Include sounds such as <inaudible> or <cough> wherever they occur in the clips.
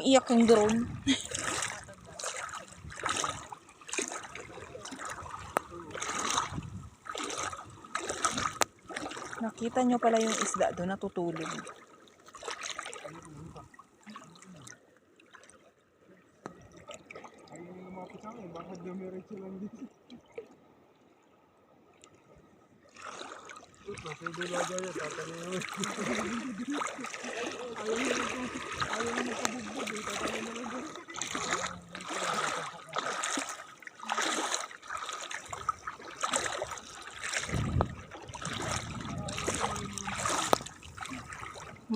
Umiiyak yung drone. Nakita nyo pala yung isda doon natutulog. Ayun yung lumapit sa akin, bakit dumiretso lang dito? Ito, pwede laga yun, tatanong mo. Ayaw mo ito, ayaw mo ito bugbog eh, tatanong mo lang doon.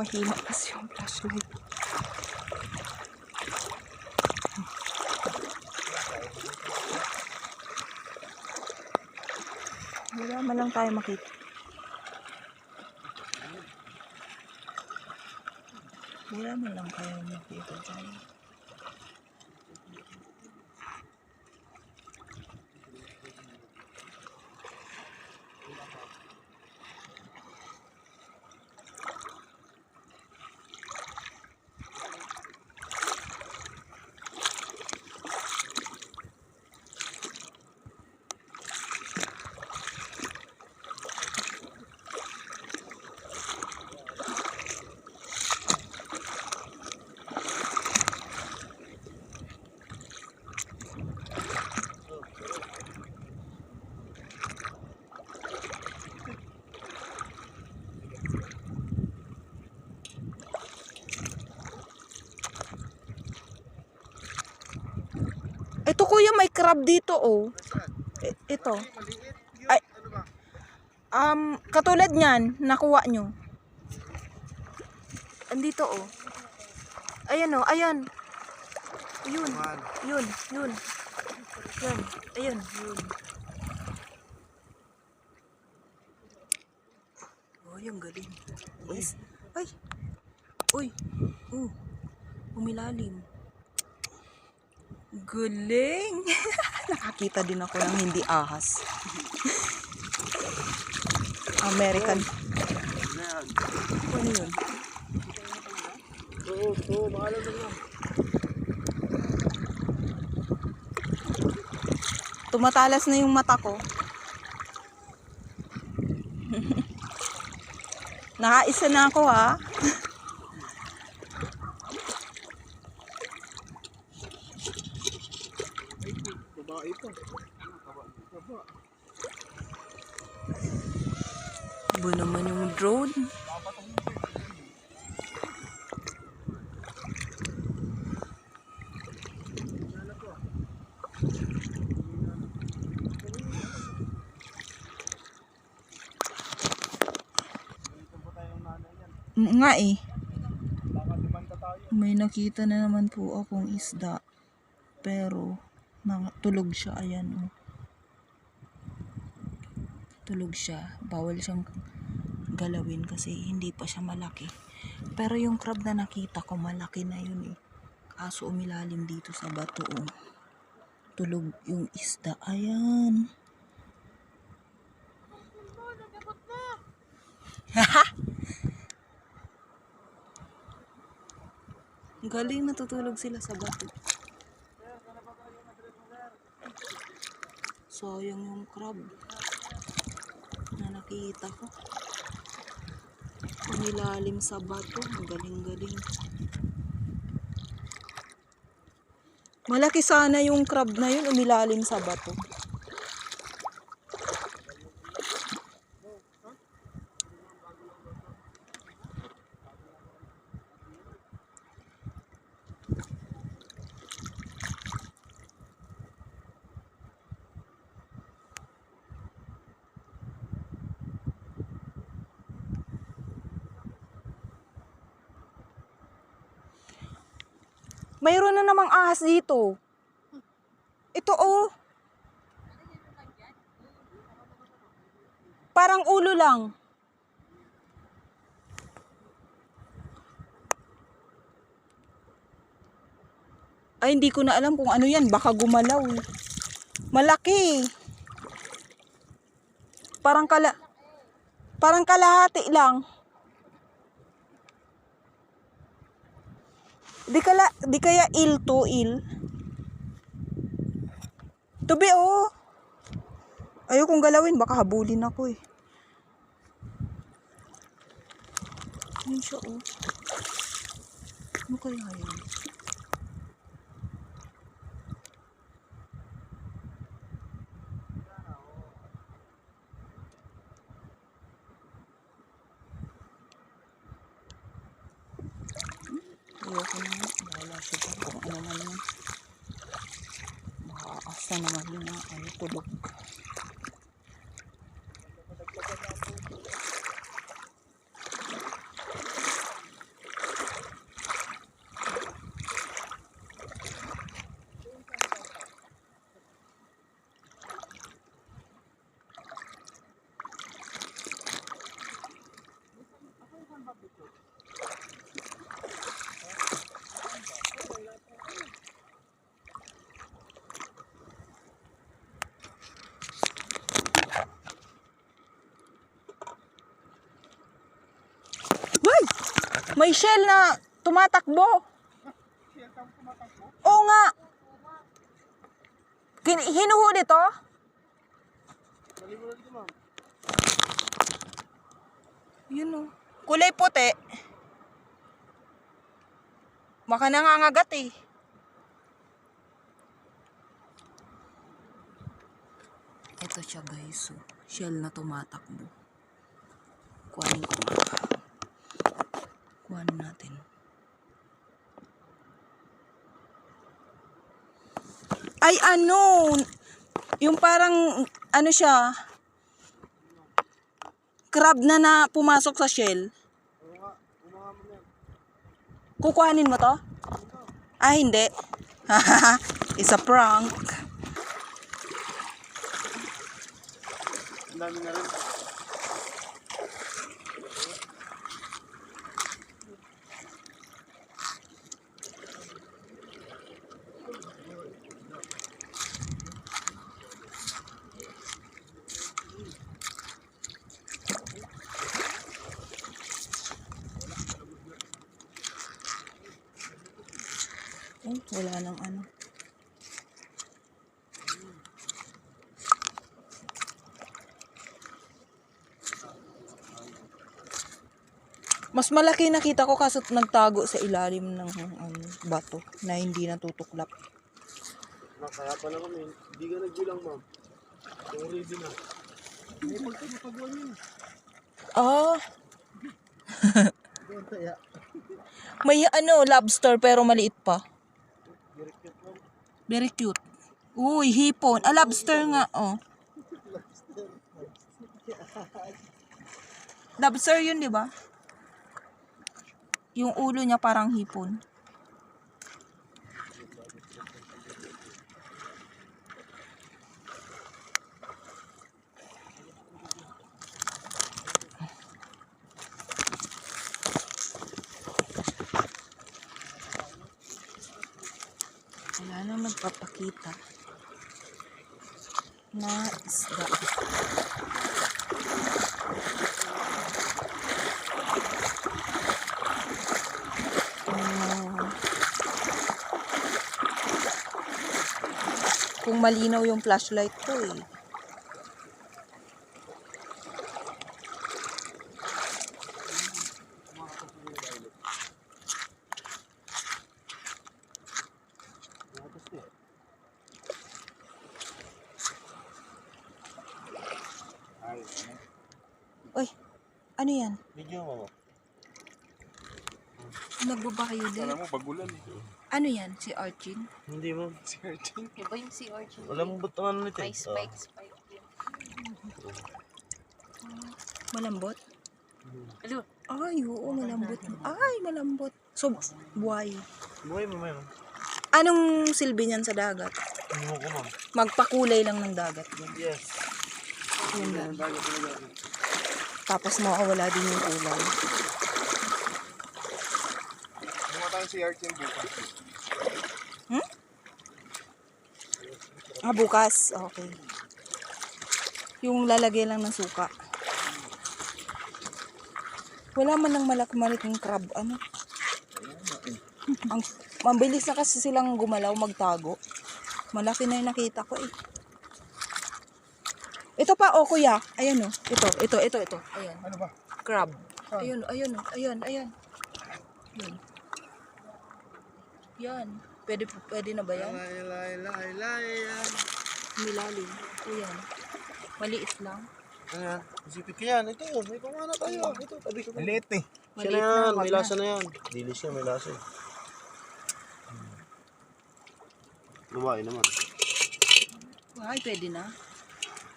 Mahina kasi yung flashlight. Wala man lang tayo makita. Wala man lang tayo makita dyan. Ito kuya, may crab dito oh. I- ito. Yun, Ay. Um, katulad niyan, nakuha nyo. Andito oh. Ayan oh, ayan. Yun, yun, yun. Yan, ayun, yun. Oh, yung galing. Yes. Ay. Uy. Oh. Umilalim. Galing. <laughs> Nakakita din ako ng hindi ahas. American. Ano yun? Oo, na. Tumatalas na yung mata ko. <laughs> Nakaisa na ako ha. Babae pa. Baba. Iba naman yung drone. Nga eh. May nakita na naman po akong isda. Pero, tulog siya. Ayan oh. Tulog siya. Bawal siyang galawin kasi hindi pa siya malaki. Pero yung crab na nakita ko, malaki na yun eh. Kaso umilalim dito sa bato oh. Tulog yung isda. Ayan. <laughs> Galing natutulog sila sa bato. Sayang yung crab na nakita ko. Umilalim sa bato. Ang galing-galing. Malaki sana yung crab na yun umilalim sa bato. Mayroon na namang ahas dito. Ito oh. Parang ulo lang. Ay, hindi ko na alam kung ano yan. Baka gumalaw. Malaki. Parang kala... Parang kalahati lang. Di, kala, di kaya il to il? Tubi, oh. Ayokong galawin, baka habulin ako eh. Yun siya, oh. Ano kaya yun? Ayoko na nga. Bahala siya pa kung ano man yun. Makaasa naman yun na ano, tulog. May shell na tumatakbo. Oo nga. Kin- hinuhuli to? Nalimulan ko ma'am. Yun o. Kulay puti. Baka nangangagat eh. Ito siya guys. So, shell na tumatakbo. Kuhanin ko nga. Kuhanin natin. Ay ano! Yung parang ano siya, crab na na pumasok sa shell. Kukuhanin mo to? Ah, hindi. <laughs> It's a prank. Ang dami na rin. Oh, wala nang ano. Mas malaki nakita ko kaso nagtago sa ilalim ng ano, bato na hindi natutuklap. Na, kaya pala kami, hindi ka nagbilang ma'am. Yung ready na. Hindi pagkakapagawa yun. Ah, Doon kaya. may ano, lobster pero maliit pa. Direct yun ma'am. Very cute. Uy, hipon. Ah, lobster nga, oh. Lobster yun, di ba? Yung ulo niya parang hipon. Wala na magpapakita na isda. Malinaw yung flashlight ko eh. Uy, ano yan? Video mo. Nagbaba kayo din? Alam mo, bagulan eh. Ano yan? Si Arjun? Hindi mo. Si Archie. Iba yung si Orchid. Alam mo ba't ang ano nito May eh? spike, spike yun. Malambot? Alo, Ay, oo, malambot. Ay, malambot. So, buhay. Buhay mo meron. Anong silbi niyan sa dagat? Hindi mo ko ma'am. Magpakulay lang ng dagat yan. Yes. Yun lang. Tapos mawawala din yung kulay. Mga tayo si Archie bukas. Ah, bukas. Okay. Yung lalagay lang ng suka. Wala man lang malaki maliting crab. Ano? Ang mabilis na kasi silang gumalaw, magtago. Malaki na yung nakita ko eh. Ito pa, oh kuya. Ayan oh. Ito, ito, ito, ito. Ayan. Ano ba? Crab. Ayun, ayun, oh. ayan, ayan. Yan. Pwede, pwede na ba yan? Lay, lay, lay, lay, yan. Milalim. Ayan. Maliit lang. Ano yan? Isipin ko yan. Ito, may pamana tayo. Ito, tabi ko. Maliit eh. Siya Maliit na yan. May lasa na yan. Dilis yan, may lasa. eh. Hmm. Lumain naman. Ay, pwede na.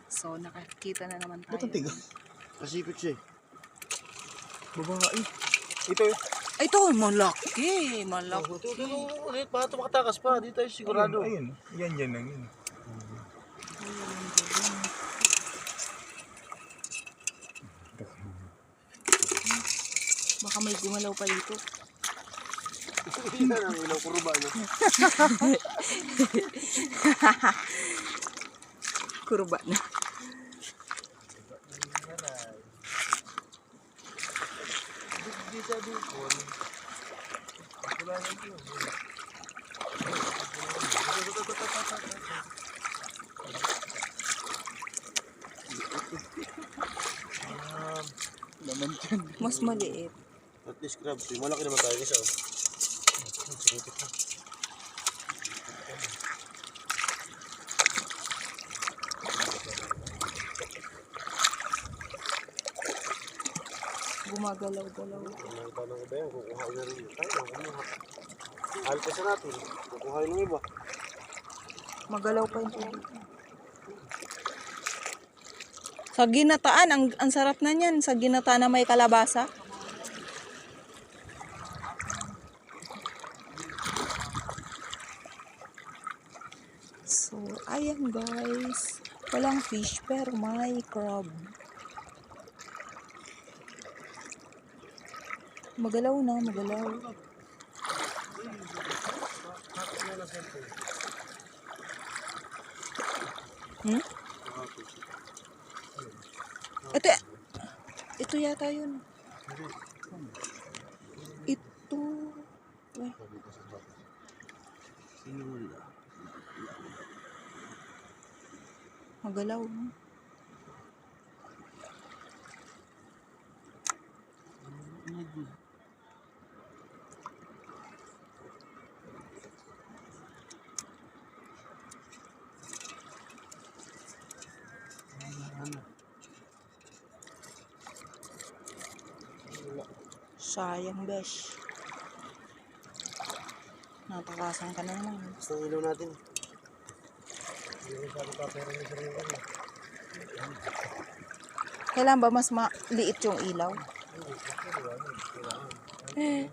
So, nakakita na naman tayo. Ba't ang tigas? Kasipit siya eh. Babae. Ito eh. Ay, ito, malaki. Malaki. Ito, ito, ito. Ulit, baka tumatakas pa. Di tayo sigurado. Ayun. Yan, yan lang yun. Baka may gumalaw pa dito. Yan ang ilaw <laughs> kuruba. No? Kurba na. Sa. Wala na yun. Laman dyan. Mas maliit. At least crab. Malaki naman tayo isa. Oh. Sikipit na. Gumagalaw-galaw. Ang tanong ko ba yan? Kukuha na rin. Tayo, kumuha. Alpasan natin. Kukuha ng iba. Magalaw pa yung tubig. Sa ginataan, ang, ang sarap na niyan. Sa ginataan na may kalabasa. So, ayan guys. Walang fish pero may crab. Magalaw na, magalaw. Hmm? Ito, ito yata yun. Ito. Ay, magalaw. no? Sayang, besh. Natakasan ka na naman. Basta ang ilaw natin. Hindi rin sabi pa pero may sarili kami. Kailan ba mas maliit yung ilaw? Eh.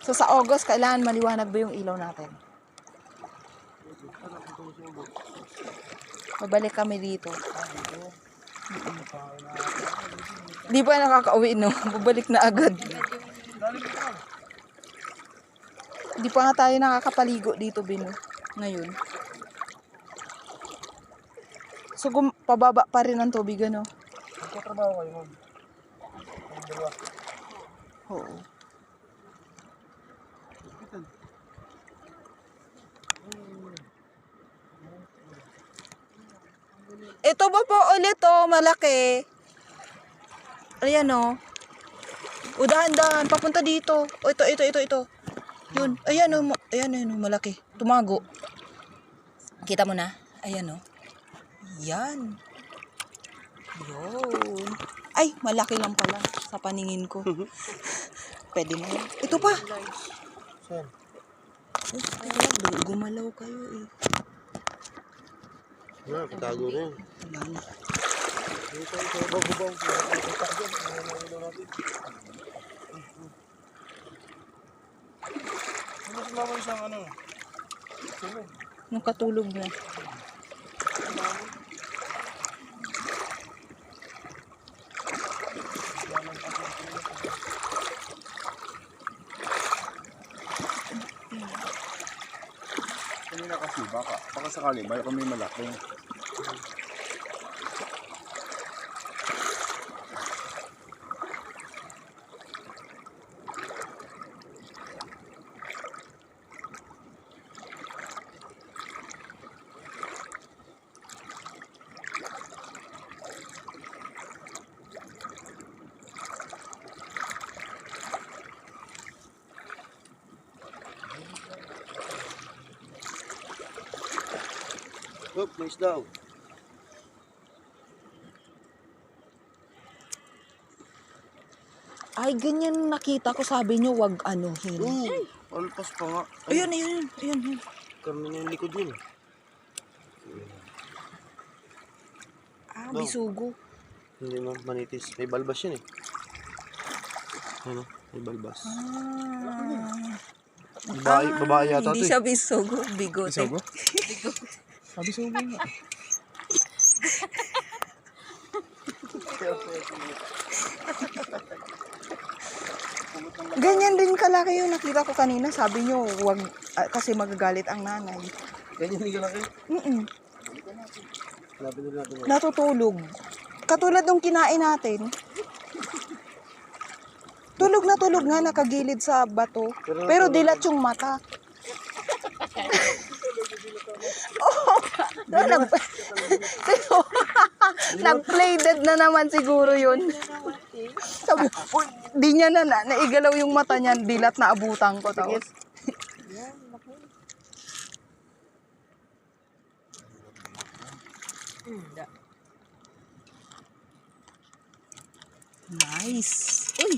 So sa August, kailangan maliwanag ba yung ilaw natin? Babalik kami dito. Di pa nakakauwi, no? <laughs> Babalik na agad. Di pa nga tayo nakakapaligo dito, Bino. Ngayon. So, gum- pababa pa rin ang tubig, ano? Magkatrabaho kayo, ma'am. Oo. Ito ba po ulit oh, malaki. Ayan oh. O dahan-dahan, papunta dito. O ito, ito, ito, ito. Yun, ayan oh, ayan, ayan oh, malaki. Tumago. Kita mo na? Ayan oh. Yan. Yun. Ay, malaki lang pala sa paningin ko. <laughs> Pwede yan. Ito pa. Saan? Ay, gumalaw kayo eh. Na, na na. Dito tayo sa babaw. Kita dyan. Ano ang ilaw natin? Ano si mama isang ano? Sino? Nung katulog na. Kanina kasi baka, baka sakali, baka kami malaki. Oop, may isda. Ay, ganyan nakita ko. Sabi nyo, wag anuhin. Oo, alpas pa nga. Ayun, ayun, ayun, ayun. Karne niya yung likod yun. Ah, No. bisugo. Hindi mo manitis. May balbas yun eh. Ano? May balbas. Ah. Babae, babae yata Hindi to eh. siya bisugo, bigote. Isago? <laughs> Sabi sa ulo nga. <laughs> Ganyan din kalaki yung nakita ko kanina. Sabi nyo, wag, ah, kasi magagalit ang nanay. Ganyan hindi ka laki. Mm-mm. Natin. Natutulog. Katulad nung kinain natin. Tulog na tulog nga, nakagilid sa bato. Pero dilat yung mata. Oo. <laughs> Oh, nag, <laughs> nag-play dead na naman siguro yun. Sabi, di niya na, na naigalaw yung mata niya, dilat na abutan ko. Tapos, nice. Uy,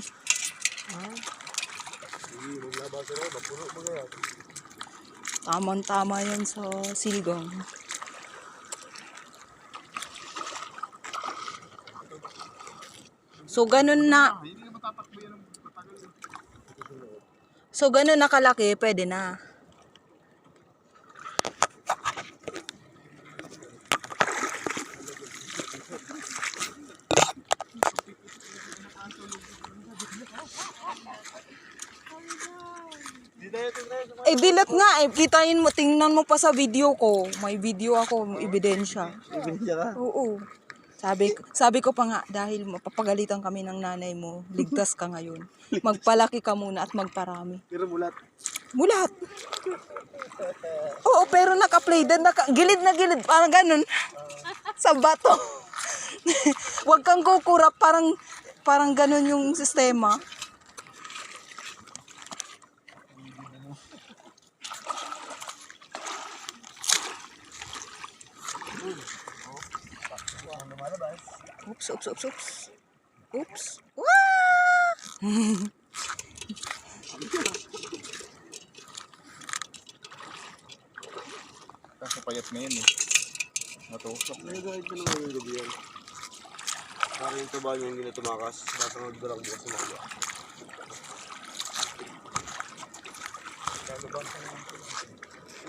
tamang-tama yun sa silgong. So, ganun na. So, ganun na kalaki, pwede na. Eh, dilat nga eh. Kitain mo, tingnan mo pa sa video ko. May video ako, ebidensya. Ibinigyan ka. Oo. Sabi, sabi ko pa nga, dahil mapapagalitan kami ng nanay mo, ligtas ka ngayon. Magpalaki ka muna at magparami. Pero mulat. Mulat. Oo, pero naka-play din, naka, gilid na gilid, parang ganun. Sa bato. <laughs> Huwag kang kukurap, parang, parang ganun yung sistema. Oops, oops, oops, oops. Oops. Wah! Kaso payat ngayon eh. Matusok. May gahit ko naman yung gabi yan. Parang yung taba niya hindi na tumakas. Sasangag ko lang bukas umaga.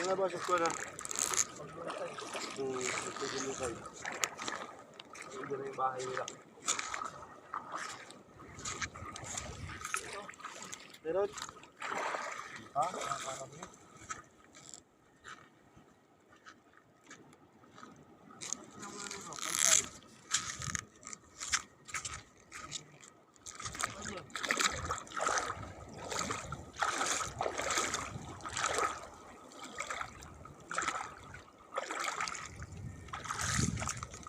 Yung nabasa ko na. Hmm, ito din yung side. Ito na yung bahay nila. Meron? Ha?